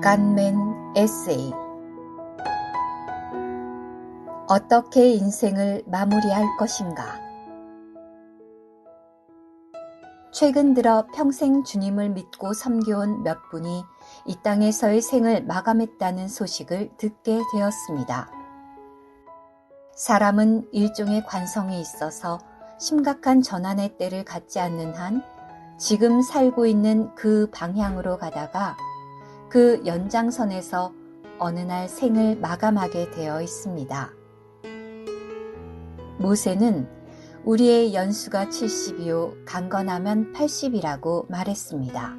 간맨 에세이 어떻게 인생을 마무리할 것인가? 최근 들어 평생 주님을 믿고 섬겨온 몇 분이 이 땅에서의 생을 마감했다는 소식을 듣게 되었습니다. 사람은 일종의 관성이 있어서 심각한 전환의 때를 갖지 않는 한 지금 살고 있는 그 방향으로 가다가 그 연장선에서 어느 날 생을 마감하게 되어 있습니다. 모세는 우리의 연수가 70이요, 강건하면 80이라고 말했습니다.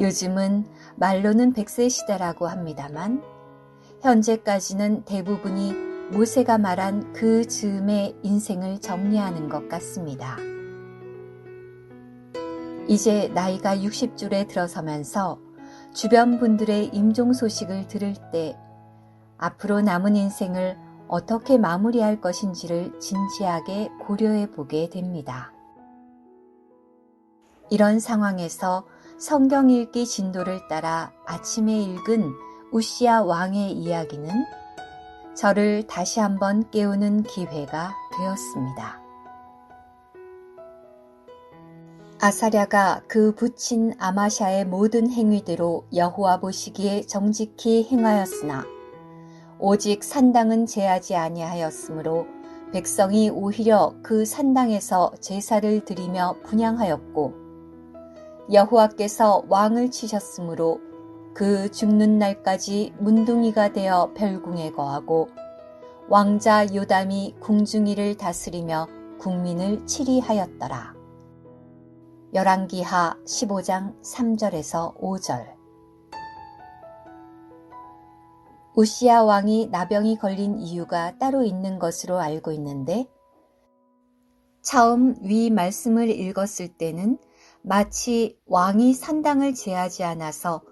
요즘은 말로는 100세 시대라고 합니다만, 현재까지는 대부분이 모세가 말한 그 즈음의 인생을 정리하는 것 같습니다. 이제 나이가 60줄에 들어서면서 주변 분들의 임종 소식을 들을 때 앞으로 남은 인생을 어떻게 마무리할 것인지를 진지하게 고려해 보게 됩니다. 이런 상황에서 성경 읽기 진도를 따라 아침에 읽은 우시아 왕의 이야기는 저를 다시 한번 깨우는 기회가 되었습니다. 아사랴가 그 붙인 아마샤의 모든 행위대로 여호와 보시기에 정직히 행하였으나 오직 산당은 제하지 아니하였으므로 백성이 오히려 그 산당에서 제사를 드리며 분양하였고 여호와께서 왕을 치셨으므로 그 죽는 날까지 문둥이가 되어 별궁에 거하고 왕자 요담이 궁중이를 다스리며 국민을 치리하였더라. 열왕기하 15장 3절에서 5절 우시아 왕이 나병이 걸린 이유가 따로 있는 것으로 알고 있는데 처음 위 말씀을 읽었을 때는 마치 왕이 산당을 제하지 않아서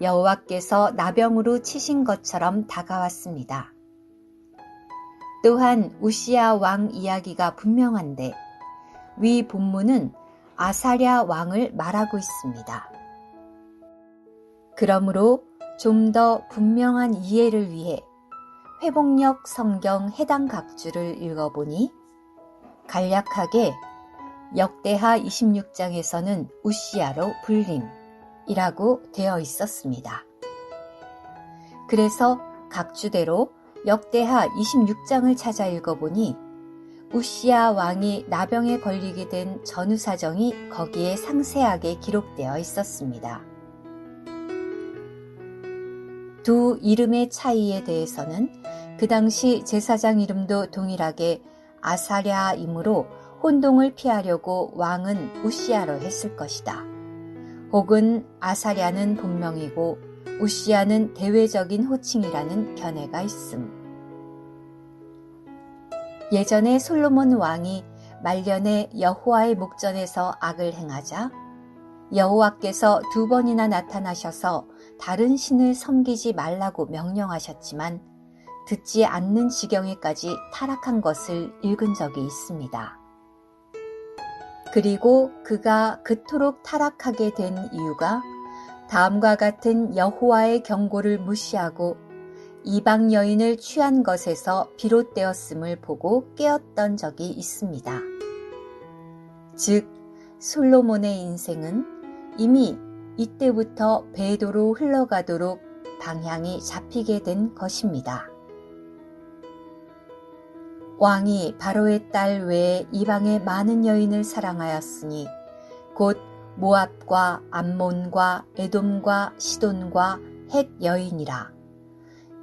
여호와께서 나병으로 치신 것처럼 다가왔습니다. 또한 우시아 왕 이야기가 분명한데 위 본문은 아사랴 왕을 말하고 있습니다. 그러므로 좀 더 분명한 이해를 위해 회복력 성경 해당 각주를 읽어보니 간략하게 역대하 26장에서는 우시아로 불림이라고 되어 있었습니다. 그래서 각주대로 역대하 26장을 찾아 읽어보니 우시아 왕이 나병에 걸리게 된 전후 사정이 거기에 상세하게 기록되어 있었습니다. 두 이름의 차이에 대해서는 그 당시 제사장 이름도 동일하게 아사랴이므로 혼동을 피하려고 왕은 우시아로 했을 것이다. 혹은 아사랴는 본명이고 우시아는 대외적인 호칭이라는 견해가 있음. 예전에 솔로몬 왕이 말년에 여호와의 목전에서 악을 행하자 여호와께서 두 번이나 나타나셔서 다른 신을 섬기지 말라고 명령하셨지만 듣지 않는 지경에까지 타락한 것을 읽은 적이 있습니다. 그리고 그가 그토록 타락하게 된 이유가 다음과 같은 여호와의 경고를 무시하고 이방 여인을 취한 것에서 비롯되었음을 보고 깨었던 적이 있습니다. 즉, 솔로몬의 인생은 이미 이때부터 배도로 흘러가도록 방향이 잡히게 된 것입니다. 왕이 바로의 딸 외에 이방의 많은 여인을 사랑하였으니 곧 모압과 암몬과 에돔과 시돈과 핵 여인이라.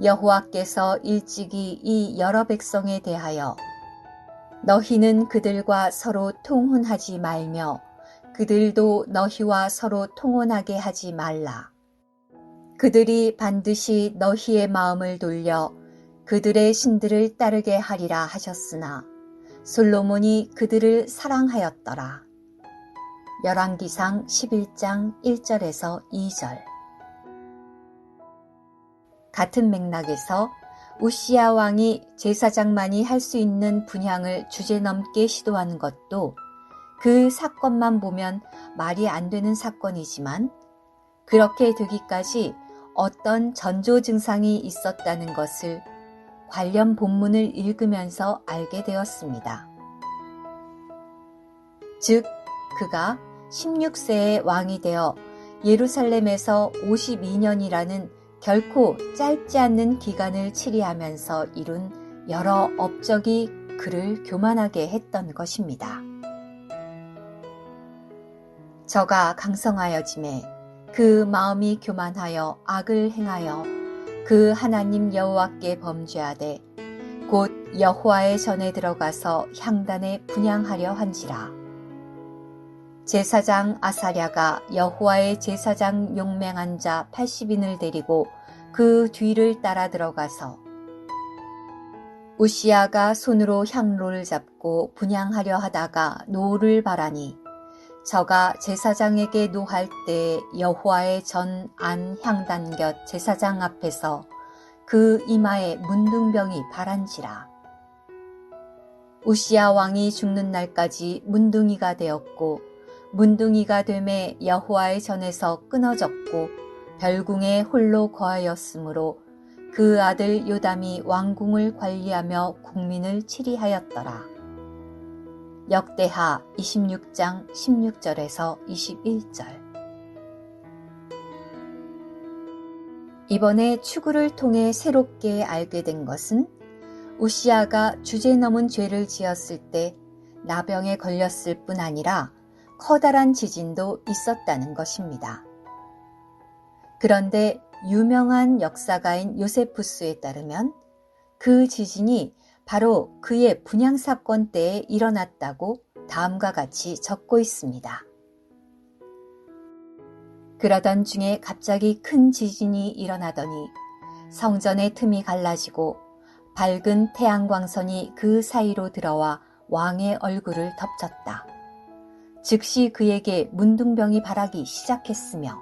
여호와께서 일찍이 이 여러 백성에 대하여 너희는 그들과 서로 통혼하지 말며 그들도 너희와 서로 통혼하게 하지 말라. 그들이 반드시 너희의 마음을 돌려 그들의 신들을 따르게 하리라 하셨으나 솔로몬이 그들을 사랑하였더라. 열왕기상 11장 1절에서 2절 같은 맥락에서 우시아 왕이 제사장만이 할 수 있는 분향을 주제넘게 시도하는 것도 그 사건만 보면 말이 안 되는 사건이지만 그렇게 되기까지 어떤 전조 증상이 있었다는 것을 관련 본문을 읽으면서 알게 되었습니다. 즉, 그가 16세의 왕이 되어 예루살렘에서 52년이라는 결코 짧지 않는 기간을 치리하면서 이룬 여러 업적이 그를 교만하게 했던 것입니다. 저가 강성하여짐에 그 마음이 교만하여 악을 행하여 그 하나님 여호와께 범죄하되 곧 여호와의 전에 들어가서 향단에 분양하려 한지라. 제사장 아사랴가 여호와의 제사장 용맹한 자 80인을 데리고 그 뒤를 따라 들어가서 우시아가 손으로 향로를 잡고 분양하려 하다가 노를 바라니 저가 제사장에게 노할 때 여호와의 전 안 향단 곁 제사장 앞에서 그 이마에 문둥병이 바란지라. 우시아 왕이 죽는 날까지 문둥이가 되었고 문둥이가 되매 여호와의 전에서 끊어졌고 별궁에 홀로 거하였으므로 그 아들 요담이 왕궁을 관리하며 국민을 치리하였더라. 역대하 26장 16절에서 21절 이번에 추구를 통해 새롭게 알게 된 것은 우시아가 주제 넘은 죄를 지었을 때 나병에 걸렸을 뿐 아니라 커다란 지진도 있었다는 것입니다. 그런데 유명한 역사가인 요세푸스에 따르면 그 지진이 바로 그의 분양 사건 때에 일어났다고 다음과 같이 적고 있습니다. 그러던 중에 갑자기 큰 지진이 일어나더니 성전의 틈이 갈라지고 밝은 태양광선이 그 사이로 들어와 왕의 얼굴을 덮쳤다. 즉시 그에게 문둥병이 발하기 시작했으며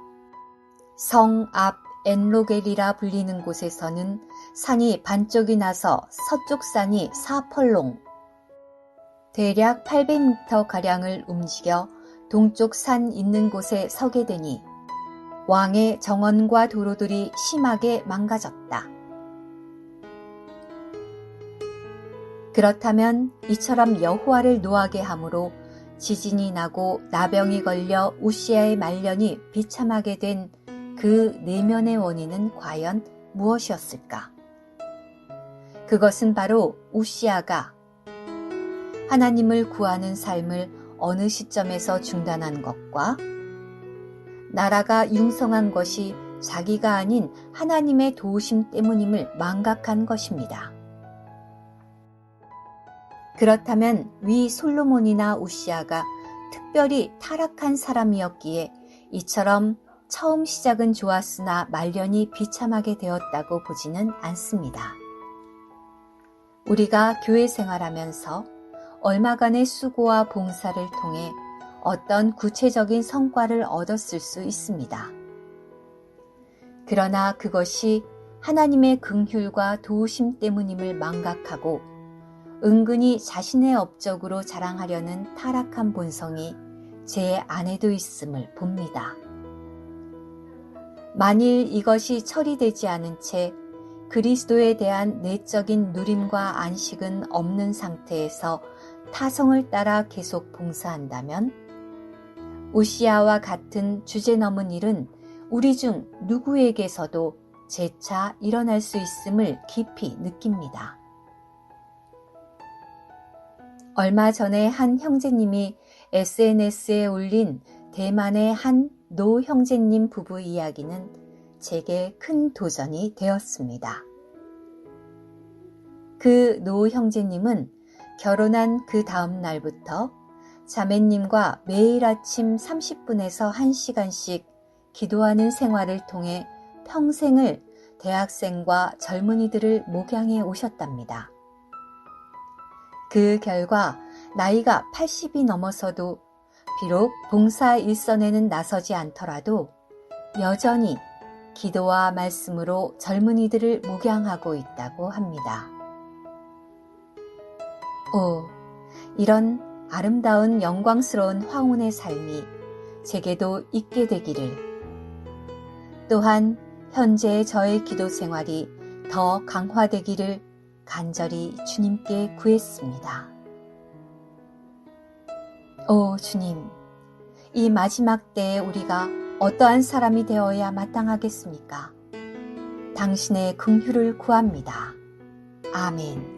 성 앞 엔로겔이라 불리는 곳에서는 산이 반쪽이 나서 서쪽 산이 사펄롱 대략 800m 가량을 움직여 동쪽 산 있는 곳에 서게 되니 왕의 정원과 도로들이 심하게 망가졌다. 그렇다면 이처럼 여호와를 노하게 함으로 지진이 나고 나병이 걸려 우시아의 말년이 비참하게 된 그 내면의 원인은 과연 무엇이었을까? 그것은 바로 우시아가 하나님을 구하는 삶을 어느 시점에서 중단한 것과 나라가 융성한 것이 자기가 아닌 하나님의 도우심 때문임을 망각한 것입니다. 그렇다면 위 솔로몬이나 우시아가 특별히 타락한 사람이었기에 이처럼 처음 시작은 좋았으나 말년이 비참하게 되었다고 보지는 않습니다. 우리가 교회 생활하면서 얼마간의 수고와 봉사를 통해 어떤 구체적인 성과를 얻었을 수 있습니다. 그러나 그것이 하나님의 긍휼과 도우심 때문임을 망각하고 은근히 자신의 업적으로 자랑하려는 타락한 본성이 제 안에도 있음을 봅니다. 만일 이것이 처리되지 않은 채 그리스도에 대한 내적인 누림과 안식은 없는 상태에서 타성을 따라 계속 봉사한다면 우시아와 같은 주제 넘은 일은 우리 중 누구에게서도 재차 일어날 수 있음을 깊이 느낍니다. 얼마 전에 한 형제님이 SNS에 올린 대만의 한 노 형제님 부부 이야기는 제게 큰 도전이 되었습니다. 그 노 형제님은 결혼한 그 다음 날부터 자매님과 매일 아침 30분에서 1시간씩 기도하는 생활을 통해 평생을 대학생과 젊은이들을 목양해 오셨답니다. 그 결과 나이가 80이 넘어서도 비록 봉사 일선에는 나서지 않더라도 여전히 기도와 말씀으로 젊은이들을 목양하고 있다고 합니다. 오, 이런 아름다운 영광스러운 황혼의 삶이 제게도 있게 되기를 또한 현재 저의 기도 생활이 더 강화되기를 간절히 주님께 구했습니다. 오 주님, 이 마지막 때에 우리가 어떠한 사람이 되어야 마땅하겠습니까? 당신의 긍휼을 구합니다. 아멘.